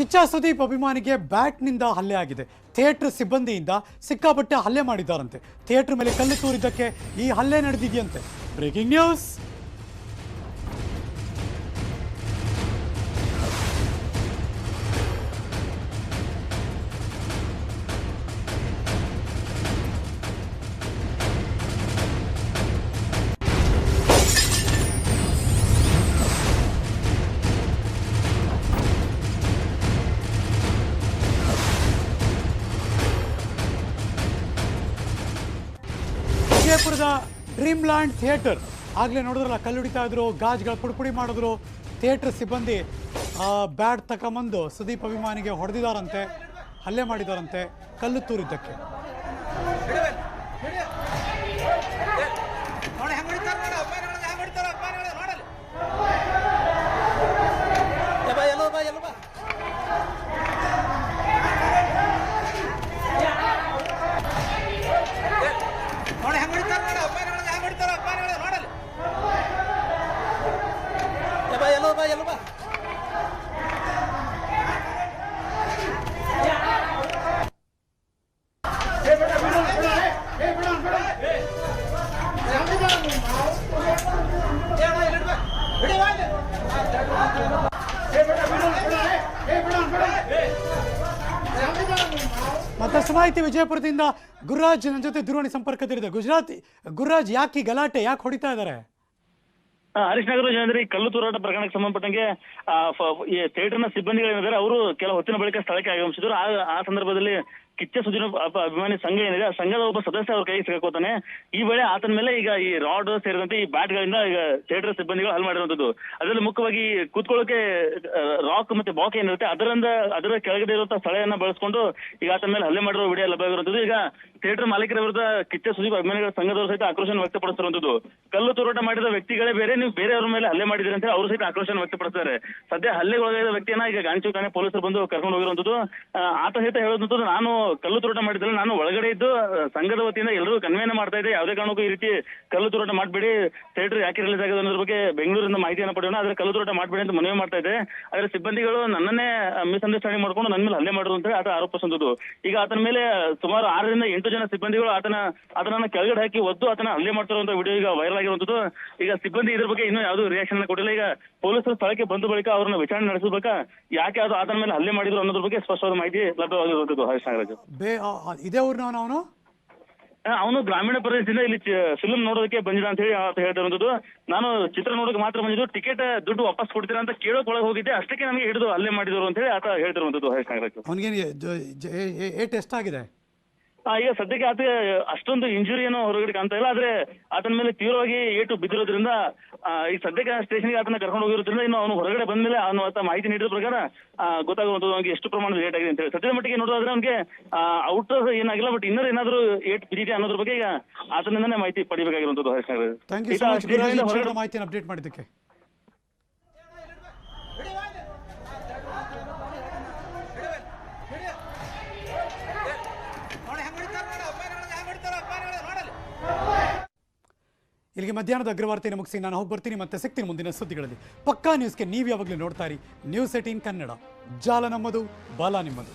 ಕಿಚ್ಚ ಸುದೀಪ್ ಅಭಿಮಾನಿಗೆ ಬ್ಯಾಟ್ನಿಂದ ಹಲ್ಲೆ ಆಗಿದೆ. ಥಿಯೇಟರ್ ಸಿಬ್ಬಂದಿಯಿಂದ ಸಿಕ್ಕಾಪಟ್ಟೆ ಹಲ್ಲೆ ಮಾಡಿದ್ದಾರಂತೆ. ಥಿಯೇಟರ್ ಮೇಲೆ ಕಲ್ಲು ತೂರಿದ್ದಕ್ಕೆ ಈ ಹಲ್ಲೆ ನಡೆದಿದೆಯಂತೆ. Breaking news. ವಿಜಯಪುರದ ಡ್ರೀಮ್ ಲ್ಯಾಂಡ್ ಥಿಯೇಟರ್. ಆಗಲೇ ನೋಡಿದ್ರಲ್ಲ ಕಲ್ಲು ಹಿಡಿತಾ ಇದ್ರು, ಗಾಜ್ಗಳ ಪುಡಿಪುಡಿ ಮಾಡಿದ್ರು. ಥಿಯೇಟರ್ ಸಿಬ್ಬಂದಿ ಬ್ಯಾಟ್ ತಗೊಂಬಂದು ಸುದೀಪ್ ಅಭಿಮಾನಿಗೆ ಹೊಡೆದಿದಾರಂತೆ ಹಲ್ಲೆ ಮಾಡಿದಾರಂತೆ ಕಲ್ಲು ತೂರಿದ್ದಕ್ಕೆ. ಮತ್ತಷ್ಟು ಮಾಹಿತಿ ವಿಜಯಪುರದಿಂದ ಗುರುರಾಜ್ ನನ್ನ ಜೊತೆ ದೂರವಾಣಿ ಸಂಪರ್ಕದಲ್ಲಿದೆ. ಗುಜರಾತಿ ಗುರುರಾಜ್ ಯಾಕೆ ಗಲಾಟೆ ಯಾಕೆ ಹೊಡಿತಾ ಇದ್ದಾರೆ? ಹರೀಶ್ ನಾಗರಾಜ್ ಏನಂದ್ರೆ ಕಲ್ಲು ತೂರಾಟ ಪ್ರಕರಣಕ್ಕೆ ಸಂಬಂಧಪಟ್ಟಂಗೆ ಥಿಯೇಟರ್ನ ಸಿಬ್ಬಂದಿಗಳೇನಿದ್ದಾರೆ ಅವರು ಕೆಲ ಹೊತ್ತಿನ ಬಳಿಕ ಸ್ಥಳಕ್ಕೆ ಆಗಮಿಸಿದ್ರು. ಆ ಸಂದರ್ಭದಲ್ಲಿ ಕಿಚ್ಚ ಸುದಿನ ಅಭಿಮಾನಿ ಸಂಘ ಏನಿದೆ, ಆ ಸಂಘದ ಒಬ್ಬ ಸದಸ್ಯ ಅವ್ರ ಕೈಗೆ ಸಿಗಕೋತಾನೆ ಈ ವೇಳೆ ಆತನ ಮೇಲೆ ಈಗ ಈ ರಾಡ್ ಸೇರಿದಂತೆ ಈ ಬ್ಯಾಟ್ ಗಳಿಂದ ಈಗ ಥಿಯೇಟರ್ ಸಿಬ್ಬಂದಿಗಳು ಹಲ್ ಮಾಡಿರುವಂತದ್ದು ಅದರಲ್ಲಿ ಮುಖ್ಯವಾಗಿ ಕೂತ್ಕೊಳ್ಳೋಕೆ ರಾಕ್ ಮತ್ತೆ ಬಾಕ್ ಏನಿರುತ್ತೆ, ಅದರಿಂದ, ಅದರ ಕೆಳಗಡೆ ಇರುವಂತಹ ಸ್ಥಳವನ್ನ ಬಳಸ್ಕೊಂಡು ಈಗ ಆತನ ಮೇಲೆ ಹಲ್ಲೆ ಮಾಡಿರೋ ವಿಡಿಯೋ ಲಭ್ಯವಿರುವಂತದ್ದು ಈಗ ಥಿಯೇಟರ್ ಮಾಲೀಕರ ವಿರುದ್ಧ ಕಿಚ್ಚ ಸುದೀಪ್ ಅಭಿಮಾನಿಗಳ ಸಂಘದವರು ಸಹಿತ ಆಕ್ರೋಶ ವ್ಯಕ್ತಪಡಿಸಿರುವಂತದ್ದು ಕಲ್ಲು ತೂರಾಟ ಮಾಡಿದ ವ್ಯಕ್ತಿಗಳೇ ಬೇರೆ, ನೀವು ಬೇರೆಯವ್ರ ಮೇಲೆ ಹಲ್ಲೆ ಮಾಡಿದ್ರೆ ಅಂತ ಅವರು ಸಹಿತ ಆಕ್ರೋಶ ವ್ಯಕ್ತಪಡಿಸ್ತಾರೆ. ಸದ್ಯ ಹಲ್ಲೆಗೊಳಗಾದ ವ್ಯಕ್ತಿಯನ್ನ ಈಗ ಗಾಂಚು ಠಾಣೆ ಪೊಲೀಸರು ಬಂದು ಕರ್ಕೊಂಡು ಹೋಗಿರುವಂತದ್ದು ಆತ ಸಹಿತ ಹೇಳುವಂತದ್ದು ನಾನು ಕಲ್ಲು ತೂರಾಟ ಮಾಡಿದ್ರೆ ನಾನು ಒಳಗಡೆ ಇದ್ದು ಸಂಘದ ವತಿಯಿಂದ ಎಲ್ಲರೂ ಕನ್ವೇನ ಮಾಡ್ತಾ ಇದ್ದೆ. ಯಾವುದೇ ಕಾರಣಕ್ಕೂ ಈ ರೀತಿ ಕಲ್ಲು ತೂರಾಟ ಮಾಡಬೇಡಿ. ಥಿಯೇಟರ್ ಯಾಕೆ ರಿಲೀಸ್ ಆಗಿದೆ ಅನ್ನೋದ್ರ ಬಗ್ಗೆ ಬೆಂಗಳೂರಿಂದ ಮಾಹಿತಿಯನ್ನು ಪಡೆಯೋಣ. ಆದ್ರೆ ಕಲ್ಲು ತೂರಾಟ ಮಾಡಬೇಡಿ ಅಂತ ಮನವಿ ಮಾಡ್ತಾ ಇದೆ ಆದ್ರೆ ಸಿಬ್ಬಂದಿಗಳು ನನ್ನನ್ನೇ ಮಿಸ್ಅಂಡರ್ಸ್ಟ್ಯಾಂಡಿಂಗ್ ಮಾಡ್ಕೊಂಡು ನನ್ನ ಮೇಲೆ ಹಲ್ಲೆ ಮಾಡಿದ್ರು ಅಂತ ಆತ ಆರೋಪ ಸಂದದ್ದು ಈಗ ಆತನ ಮೇಲೆ ಸುಮಾರು ಆರರಿಂದ ಎಂಟು ಜನ ಸಿಬ್ಬಂದಿಗಳು ಆತನ, ಆತನನ್ನ ಕೆಳಗಡೆ ಹಾಕಿ ಒದ್ದು ಆತನ ಹಲ್ಲೆ ಮಾಡ್ತಿರುವಂತ ವಿಡಿಯೋ ಈಗ ವೈರಲ್ ಆಗಿರುವಂತದ್ದು. ಈಗ ಸಿಬ್ಬಂದಿ ಇದ್ರ ಬಗ್ಗೆ ಇನ್ನೂ ಯಾವುದೂ ರಿಯಾಕ್ಷನ್ ಕೊಟ್ಟಿಲ್ಲ. ಈಗ ಪೊಲೀಸರು ಸ್ಥಳಕ್ಕೆ ಬಂದ ಬಳಿಕ ಅವ್ರನ್ನ ವಿಚಾರಣೆ ನಡೆಸಬೇಕಾ? ಯಾಕೆ ಅದು ಆತನ ಮೇಲೆ ಹಲ್ಲೆ ಮಾಡಿದ್ರು ಅನ್ನೋದ್ರ ಬಗ್ಗೆ ಸ್ಪಷ್ಟವಾದ ಮಾಹಿತಿ ಲಭ್ಯವಾಗಿರುವಂತದ್ದು, ಹರೀಶ್ ನಾಗರಾಜ್ ಬೇ ಇದೇ ಊರಿನವನು ಅವನು? ಅವನು ಗ್ರಾಮೀಣ ಪ್ರದೇಶದಿಂದ ಇಲ್ಲಿ ಫಿಲ್ಮ್ ನೋಡೋದಕ್ಕೆ ಬಂದಿದ ಅಂತ ಹೇಳಿ ಆತ ಹೇಳ್ತಿರೋದು ನಾನು ಚಿತ್ರ ನೋಡೋಕೆ ಮಾತ್ರ ಬಂದಿದ್ದು. ಟಿಕೆಟ್ ದುಡ್ಡು ವಾಪಸ್ ಕೊಡ್ತೀರಾ ಅಂತ ಕೇಳೋಕ್ ಒಳಗೆ ಹೋಗಿದ್ದೆ. ಅಷ್ಟಕ್ಕೆ ನಮಗೆ ಹಿಡಿದು ಅಲ್ಲೇ ಮಾಡಿದ್ರು ಅಂತ ಹೇಳಿ ಆತ ಹೇಳ್ತಿರುವಂತದ್ದು ಹರೀಶ್ ನಾಗರಾಜ್ ಅವನಿಗೆ ಏಟ್ ಎಷ್ಟಾಗಿದೆ? ಆ, ಈಗ ಸದ್ಯಕ್ಕೆ ಆತ ಅಷ್ಟೊಂದು ಇಂಜುರಿ ಏನೋ ಹೊರಗಡೆ ಕಾಣ್ತಾ ಇಲ್ಲ. ಆದ್ರೆ ಆತನ ಮೇಲೆ ತೀವ್ರವಾಗಿ ಏಟು ಬಿದ್ದಿರೋದ್ರಿಂದ ಈ ಈಗ ಸದ್ಯಕ್ಕೆ ಸ್ಟೇಷನ್ಗೆ ಆತನ ಕರ್ಕೊಂಡು ಹೋಗಿರೋದ್ರಿಂದ ಇನ್ನು ಅವನು ಹೊರಗಡೆ ಬಂದ್ಮೇಲೆ ಅವನು ಆತ ಮಾಹಿತಿ ನೀಡಿದ ಪ್ರಕಾರ ಗೊತ್ತಾಗುವಂಥದ್ದು ಅವನಿಗೆ ಎಷ್ಟು ಪ್ರಮಾಣದ ಏಟ್ ಆಗಿದೆ ಅಂತ ಹೇಳಿ. ಸದ್ಯದ ಮಟ್ಟಿಗೆ ನೋಡೋದಾದ್ರೆ ಅವನಿಗೆ ಔಟ್ ಏನಾಗಿಲ್ಲ ಬಟ್ ಇನ್ನರ್ ಏನಾದರೂ ಏಟ್ ಬಿದ್ದಿದೆ ಅನ್ನೋದ್ರ ಬಗ್ಗೆ ಈಗ ಆತನಿಂದನೇ ಮಾಹಿತಿ ಪಡಿಬೇಕಾಗಿರುವಂಥದ್ದು ಹೊರಗಡೆ ಮಾಹಿತಿಯನ್ನು ಅಪ್ಡೇಟ್ ಮಾಡಿದ್ದಕ್ಕೆ. ಇಲ್ಲಿಗೆ ಮಧ್ಯಾಹ್ನದ ಅಗ್ರವಾರ್ತೆಯನ್ನು ಮುಗಿಸಿ ನಾನು ಹೋಗಿ ಬರ್ತೀನಿ ಮತ್ತೆ ಸಿಗ್ತೀನಿ ಮುಂದಿನ ಸುದ್ದಿಗಳಲ್ಲಿ. ಪಕ್ಕಾ ನ್ಯೂಸ್ಗೆ ನೀವು ಯಾವಾಗಲೂ ನೋಡ್ತಾ ಇರಿ. News eighteen Kannada. ಜಾಲ ನಮ್ಮದು, ಬಾಲ ನಿಮ್ಮದು.